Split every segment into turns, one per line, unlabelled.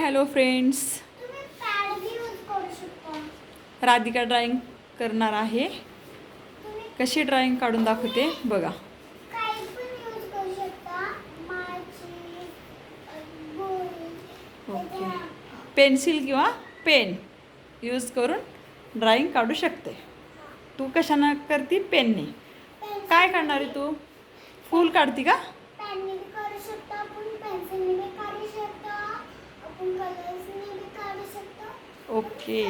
Hello friends Radhika drawing करणार आहे. कशी ड्रॉइंग काढून दाखवते? बघा. ओके पेन्सिल किंवा पेन यूज करून ड्रॉइंग काढू शकते. तू कशानं करते? पेनने काय काढणार आहे तू? फूल काढते का
पेनने बी काढू शकता आपण पेन्सिलने बी काढू शकता आपण कलर्सने बी काढू शकतो
ओके.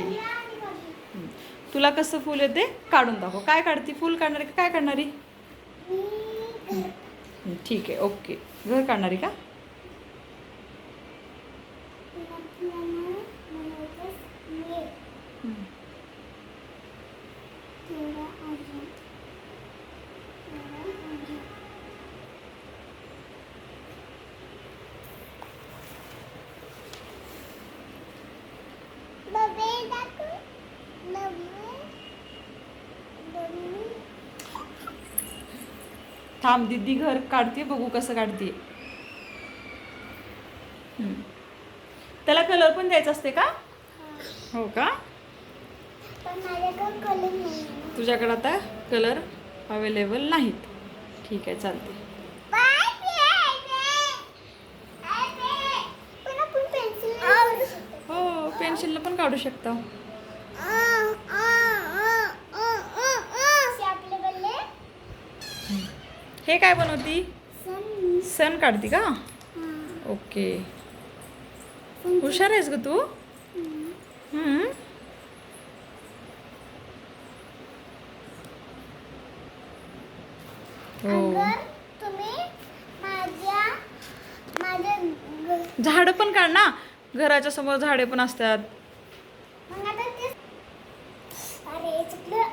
तुला कसं फूल येते? काढून दाखव. काय काढते? फूल काढणारी का काय काढणारी? ठीक आहे. ओके. घर काढणारी का
आपल्याला बनवायचं हे
हं.
थोडं अजून थोडं अजून बबे दाखव बबे बबे
थांब दीदी घर काढते बघू कसं काढते. त्याला कलर पण द्यायचा असते का हो का. तुझ्याकडे आता कलर अवेलेबल नाहीत ठीक आहे चालते. हो पेन्सिलनं पण काढू शकता हे काय बनवती?
सन.
सण काढते का. ओके. हुशार आहेस ग तू? हं. झाडं पण काढ ना. घराच्या समोर झाडे पण असतात
मग आता ते अरे चुकलं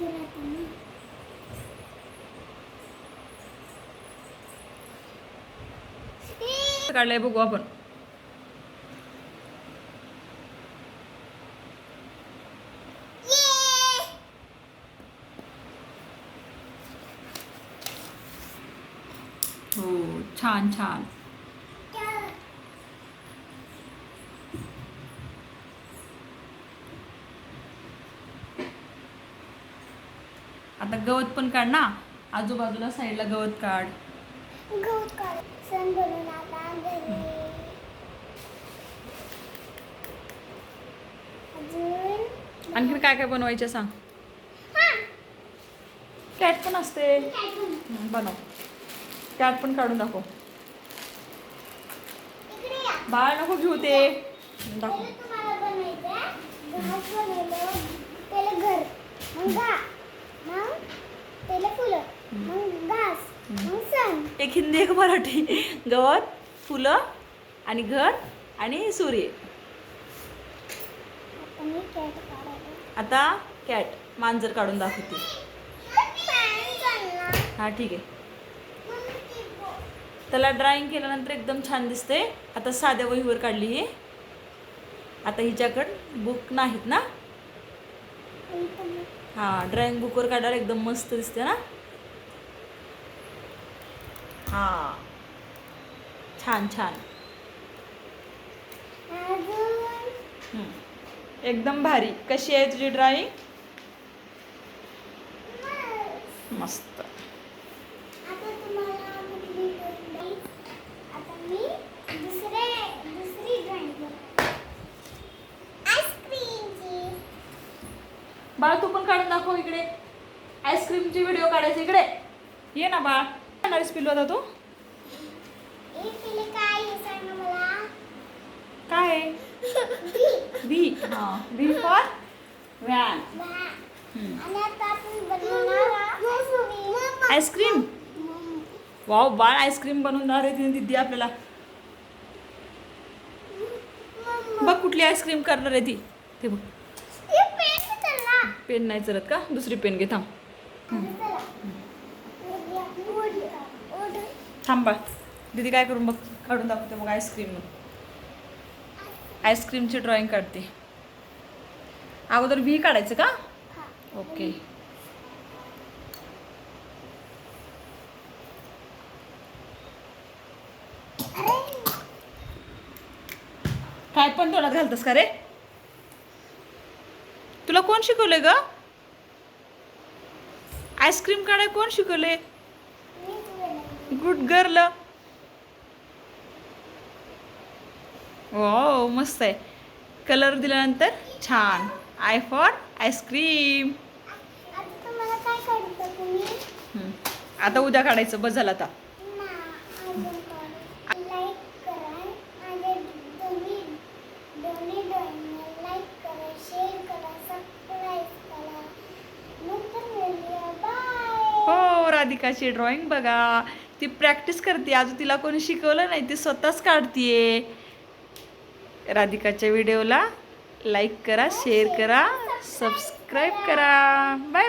केला राहतात ना
काढलंय बघू आपण. हो छान छान
क्या-
आता गवत पण काढ ना. आजूबाजूला साईडला गवत काढ.
गवत काढ. सण बनवून आता घरी. अजून?
आणखीन काय काय बनवायचे सांग.
हा.
कॅट पण असते? हं, बनव. कॅट पण काढून दाखव.
इकडे या.
बाळ नको घेऊ ते. दाखव
पहिले तुम्हाला बनवायचं घास बनवलं पहिले घर मग घा मग पहिले फुलं मग घास मग सण
एक मराठी. गवत फुलं आणि घर आणि सूर्य.
आता कॅट
मांजर काढून दाखवते. हा ठीक आहे. त्याला ड्रॉइंग केल्यानंतर एकदम छान दिसते. आता साध्या वहीवर काढली ही. आता हिच्याकडं बुक नाहीत ना? हां ड्रॉइंग बुकवर काढायला एकदम मस्त दिसते ना? हां. छान छान. एकदम भारी. कशी आहे तुझी ड्रॉइंग मस्त. बाळ तू पण काढून दाखव इकडे. आईस्क्रीमची व्हिडिओ काढायची इकडे. ये ना बाळ. काढणारीस पिल्लू आता तू?
काय
आहे? व्ही हां व्ही फॉर व्हॅन
बा. आपण बनवणार आईस्क्रीम.
वाव बाळ आईस्क्रीम बनवणार आहे तिने दिदी आपल्याला. बघ कुठली आईस्क्रीम करणार आहे ती. ते बघ.
पेन
नाही चलत का? दुसरी पेन घे थांब. थांबा. दीदी काय करून बघ काढून दाखवते मग आईस्क्रीम आईस्क्रीमची ड्रॉइंग काढते. अगोदर व्ही काढायचं का? ओके काय पण तोंडात घालतस का रे? तुला कोण शिकवले ग? आईस्क्रीम काढाय कोण शिकवले गुड गर्ल. हो मस्त आहे. कलर दिल्यानंतर छान. आय फॉर आईस्क्रीम
आता
उद्या काढायचं. बस झालं आता. हो राधिकाची ड्रॉइंग बघा. ती प्रॅक्टिस करते. अजून तिला कोणी शिकवलं नाही. ती स्वतःच काढतीये. राधिकाच्या व्हिडिओला लाईक करा शेअर करा सबस्क्राईब करा. बाय